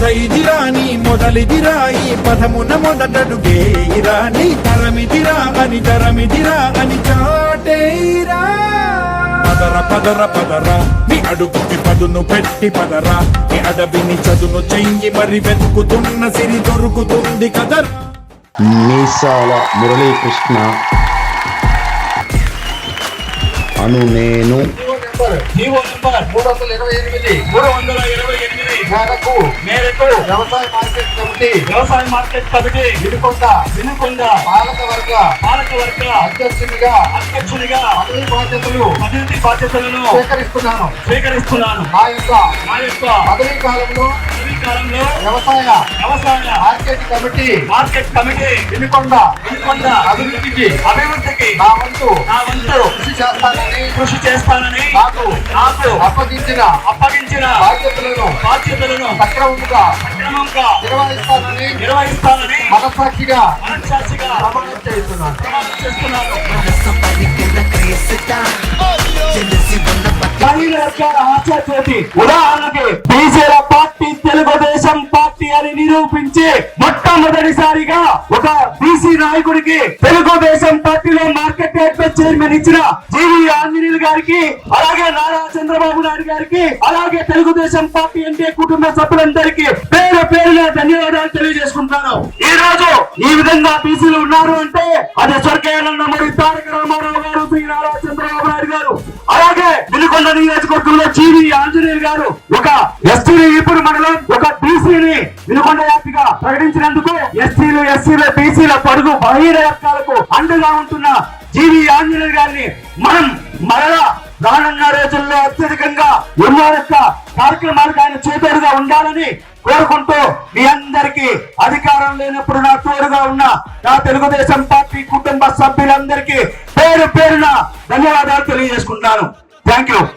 కథ ఇదిరా నీ మొదలిదిరా ఈ పదమున మొదటడుగేయిరా నీ తరమిదిరా అని తరమిదిరా అని చాటేరా. పదర పదర పదరా. నీ అడుగుకి పదును పెట్టి పదరా. నీ అడవిని చదును చెయ్యి మరి వెతుకుతున్న సిరి దొరుకుతుంది కదరా. మీసాల మురళీకృష్ణ. అను నేను. GO number. మూడు వందల మేరకు మేరకు వ్యవసాయ మార్కెట్ కమిటీ వ్యవసాయ మార్కెట్ కమిటీ వినుకొండ వినుకొండ పాలక వర్గ పాలక వర్గ అధ్యక్షునిగా అధ్యక్షునిగా పదవి బాధ్యతలు అభివృద్ధి బాధ్యతలను స్వీకరిస్తున్నాను. స్వీకరిస్తున్నాను. నా యొక్క నా యొక్క పదవీ కాలంలో వ్యవసాయ వ్యవసాయ market committee market committee Vinukonda Vinukonda అభివృద్ధికి అభివృద్ధికి నా వంతు నా వంతు కృషి చేస్తానని కృషి చేస్తానని నాకు నాకు అప్పగించిన అప్పగించిన బాధ్యతలను బాధ్యతలను సక్రమంగా సక్రమంగా నిర్వహిస్తానని నిర్వహిస్తానని మనస్సాక్షిగా మనస్సాక్షిగా ప్రమాణం చేస్తున్నాను. ప్రమాణం చేస్తున్నాను. ఉదాహరణకి బీసీల నిరూపించి మొట్టమొదటిసారిగా ఒక బీసీ నాయకుడికి తెలుగుదేశం పార్టీలో మార్కెట్ యార్డ్ చైర్మన్ ఇచ్చిన జీవి ఆంజనేయులు గారికి అలాగే నారా చంద్రబాబు నాయుడు గారికి అలాగే తెలుగుదేశం పార్టీ అంటే కుటుంబ సభ్యులందరికీ పేరు పేరున ధన్యవాదాలు తెలియజేసుకుంటాను. ఈ రోజు ఈ విధంగా బీసీలు ఉన్నారు అంటే అది స్వర్గీయ నందమూరి తారక రామారావు గారు శ్రీ నారా అలాగే వినుకొండ నియోజకవర్గంలో జీవి ఆంజనేయులు గారు ఒక ఎస్టీని ఇప్పుడు మండలం ఒక బీసీని వినుకొండ వ్యాప్తిగా ప్రకటించినందుకు ఎస్టీలు ఎస్సీల బీసీల పడుగు బలహీన వర్గాలకు అండగా ఉంటున్న జీవి ఆంజనేయులు గారిని మనం మరలా రానున్న రోజుల్లో అత్యధికంగా ఎన్నో యొక్క కార్యక్రమాలకు ఆయన చేతోడుగా ఉండాలని కోరుకుంటూ మీ అందరికీ అధికారం లేనప్పుడు నా తోడుగా ఉన్న నా తెలుగుదేశం పార్టీ కుటుంబ సభ్యులందరికీ పేరు పేరున ధన్యవాదాలు తెలియజేసుకుంటాను Thank you.